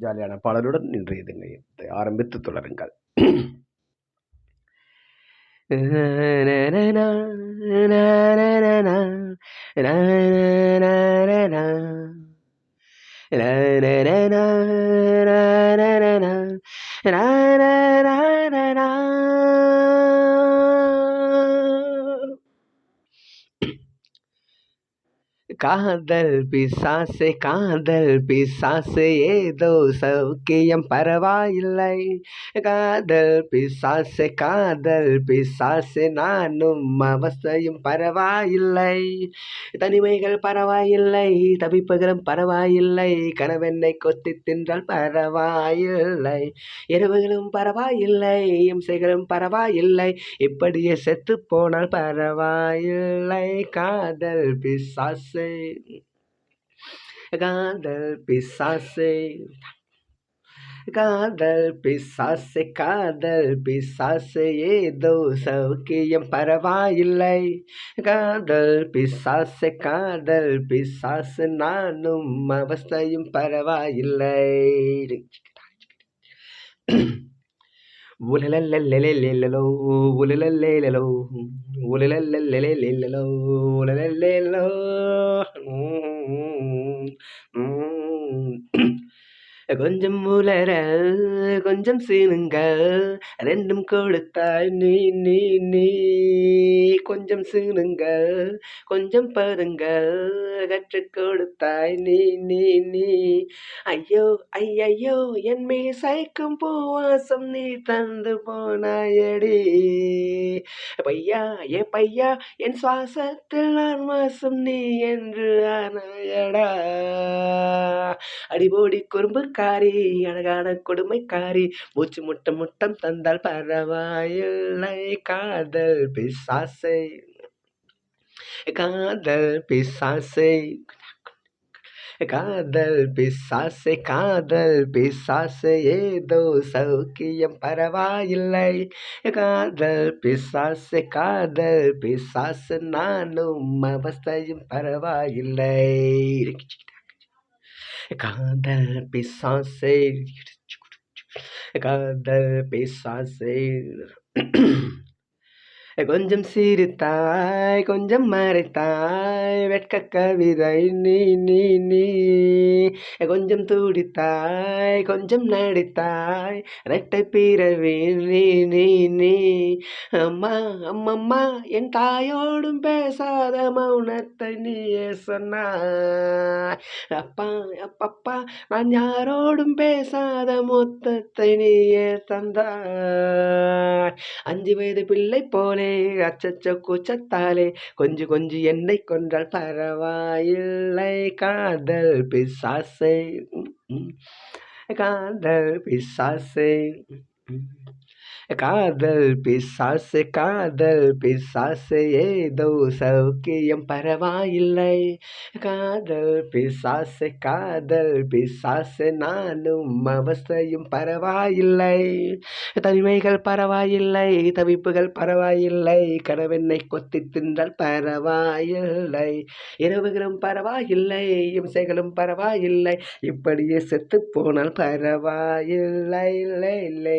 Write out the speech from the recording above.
ஜாலியான பாடலுடன் இன்றைய தினத்தை ஆரம்பித்து தொடருங்கள். காதல் பிசாசே காதல் பிசாசு ஏதோ சௌக்கியம் பரவாயில்லை. காதல் பிசாசு காதல் பிசாசு நானும் அவஸ்தையும் பரவாயில்லை. தனிமைகள் பரவாயில்லை தவிப்புகளும் பரவாயில்லை. கனவெண்ணை கொத்தி தின்றால் பரவாயில்லை. இரவுகளும் பரவாயில்லை இம்சைகளும் பரவாயில்லை. இப்படியே செத்து போனால் பரவாயில்லை. காதல் பிசாசு காதல் பிசாசே காதல் பிசாசு காதல் பிசாசு ஏதோ சௌக்கியம் பரவாயில்லை. காதல் பிசாசு காதல் பிசாசு நானும் அவஸ்தையும் பரவாயில்லை. Hello. கொஞ்சம் உலர கொஞ்சம் சீனுங்க. ரெண்டும் கொடுத்தாய் நீ நீ நீ. கொஞ்சம் சீனுங்க கொஞ்சம் பருங்கள் கற்றுக் கொடுத்தாய் நீ நீ நீ. ஐயோ ஐயையோ என் மீசைக்கும் பூவாசம் நீ தந்து போனாயடி. பையா ஏ பையா என் சுவாசத்தில் நான் வாசம் நீ என்று ஆனாயடா. அடிபோடி கொடுமைக்காரி அழகான கொடுமைக்காரி. மூச்சு முட்டம் முட்டம் தந்தால் பரவாயில்லை. காதல் பிசாசை. காதல் பிசாசை. காதல் பிசாசை காதல் பிசாசை. ஏதோ சௌக்கியம் பரவாயில்லை. காதல் பிசாசே காதல் பிசாசு. நானும் அவஸ்தையும் பரவாயில்லை. Cada pessoa ser. Tipo, tipo, tipo, cada pessoa ser. கொஞ்சம் சிரித்தாய் கொஞ்சம் மறைத்தாய் வெட்க கவிதை நீ நீ நீ. கொஞ்சம் துடித்தாய் கொஞ்சம் நடித்தாய் ரெட்டை பிறவி நீ நீ நீ. அம்மா அம்மம்மா என் தாயோடும் பேசாத மௌனத்தை நீயே சொன்னாய். அப்பா அப்பப்பா நான் யாரோடும் பேசாத மொத்தத்தை நீயே தந்தாய். அஞ்சு வயது பிள்ளை போலே அச்சச்சோ கூச்சத்தாலே. கொஞ்சு கொஞ்சு என்னை கொன்றால் பரவாயில்லை. காதல் பிசாசை. காதல் பிசாசை. காதல் பிசாசு காதல் பிசாசு ஏதோ சௌக்கியம் பரவாயில்லை காதல் பிசாசு காதல் பிசாசு நானும் அவஸ்தையும் பரவாயில்லை தனிமைகள் பரவாயில்லை தவிப்புகள் பரவாயில்லை கனவெண்ணை கொத்தி தின்றால் பரவாயில்லை இரவுகளும் பரவாயில்லை இம்சைகளும் பரவாயில்லை இப்படியே செத்து போனால் பரவாயில்லை இல்லை இல்லை